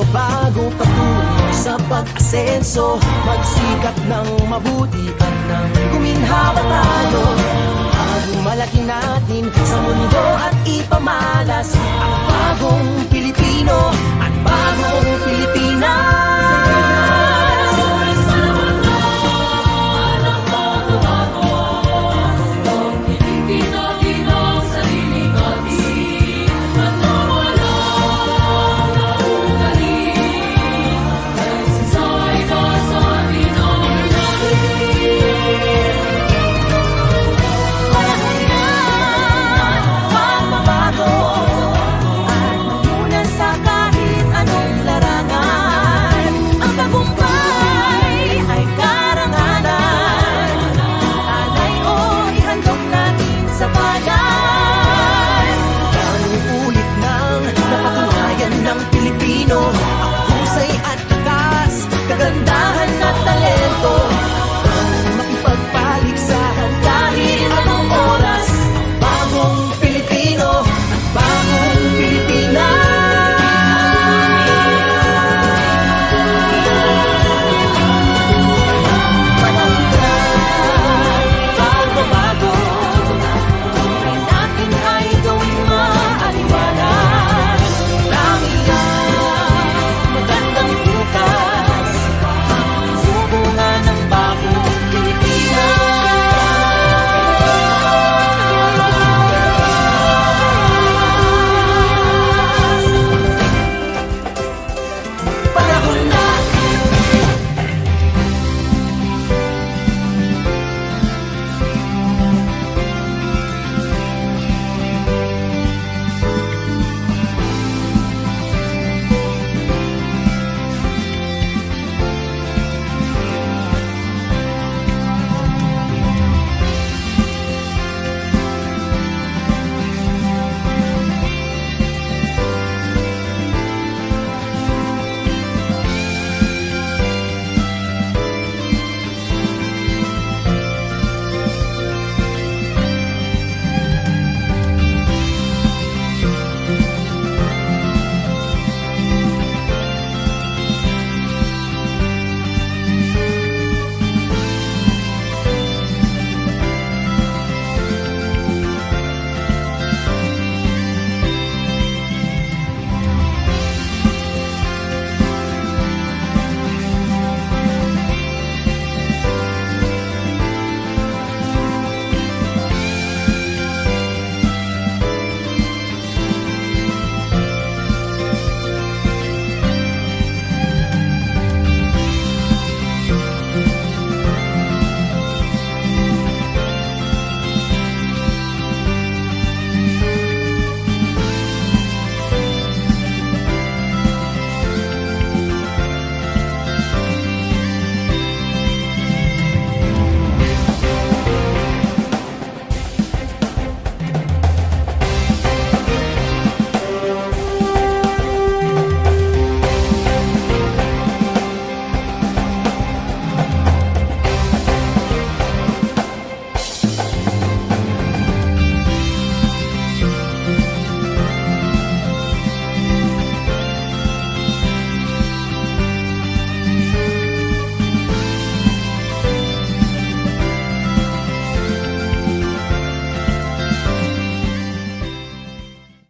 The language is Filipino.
ng pagbabago patungo sa pag-asenso. Magsikap ng mabuti at nang guminhawa tayo. Bago malaki natin sa mundo at ipamalas Ang bagong